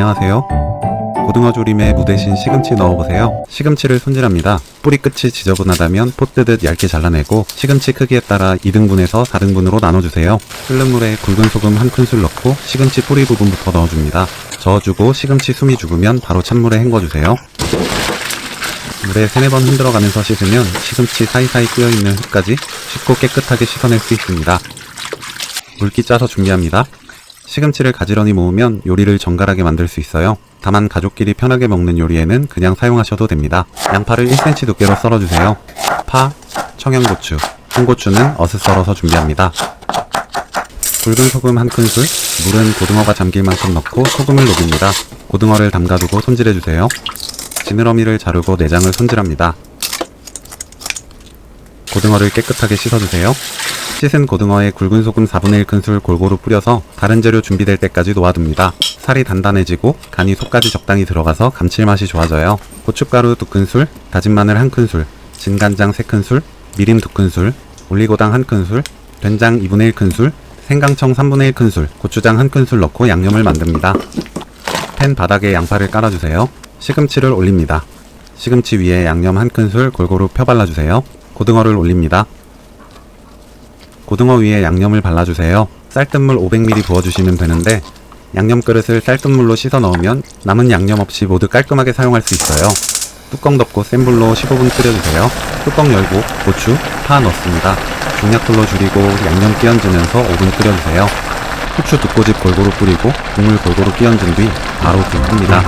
안녕하세요. 고등어 조림에 무 대신 시금치 넣어보세요. 시금치를 손질합니다. 뿌리 끝이 지저분하다면 포 뜨듯 얇게 잘라내고 시금치 크기에 따라 2등분에서 4등분으로 나눠주세요. 끓는 물에 굵은 소금 한 큰술 넣고 시금치 뿌리 부분부터 넣어줍니다. 저어주고 시금치 숨이 죽으면 바로 찬물에 헹궈주세요. 물에 세네 번 흔들어가면서 씻으면 시금치 사이사이 끼어있는 흙까지 쉽고 깨끗하게 씻어낼 수 있습니다. 물기 짜서 준비합니다. 시금치를 가지런히 모으면 요리를 정갈하게 만들 수 있어요. 다만 가족끼리 편하게 먹는 요리에는 그냥 사용하셔도 됩니다. 양파를 1cm 두께로 썰어주세요. 파, 청양고추, 홍고추는 어슷 썰어서 준비합니다. 굵은 소금 한 큰술, 물은 고등어가 잠길 만큼 넣고 소금을 녹입니다. 고등어를 담가두고 손질해주세요. 지느러미를 자르고 내장을 손질합니다. 고등어를 깨끗하게 씻어주세요. 씻은 고등어에 굵은 소금 4분의 1 큰술 골고루 뿌려서 다른 재료 준비될 때까지 놓아둡니다. 살이 단단해지고 간이 속까지 적당히 들어가서 감칠맛이 좋아져요. 고춧가루 2큰술, 다진 마늘 1큰술, 진간장 3큰술, 미림 2큰술, 올리고당 1큰술, 된장 2분의 1큰술, 생강청 3분의 1큰술, 고추장 1큰술 넣고 양념을 만듭니다. 팬 바닥에 양파를 깔아주세요. 시금치를 올립니다. 시금치 위에 양념 한 큰술 골고루 펴 발라주세요. 고등어를 올립니다. 고등어 위에 양념을 발라주세요. 쌀뜨물 500ml 부어주시면 되는데 양념 그릇을 쌀뜨물로 씻어 넣으면 남은 양념 없이 모두 깔끔하게 사용할 수 있어요. 뚜껑 덮고 센 불로 15분 끓여주세요. 뚜껑 열고 고추, 파 넣습니다. 중약불로 줄이고 양념 끼얹으면서 5분 끓여주세요. 후추 두 꼬집 골고루 뿌리고 국물 골고루 끼얹은 뒤 바로 굽습니다.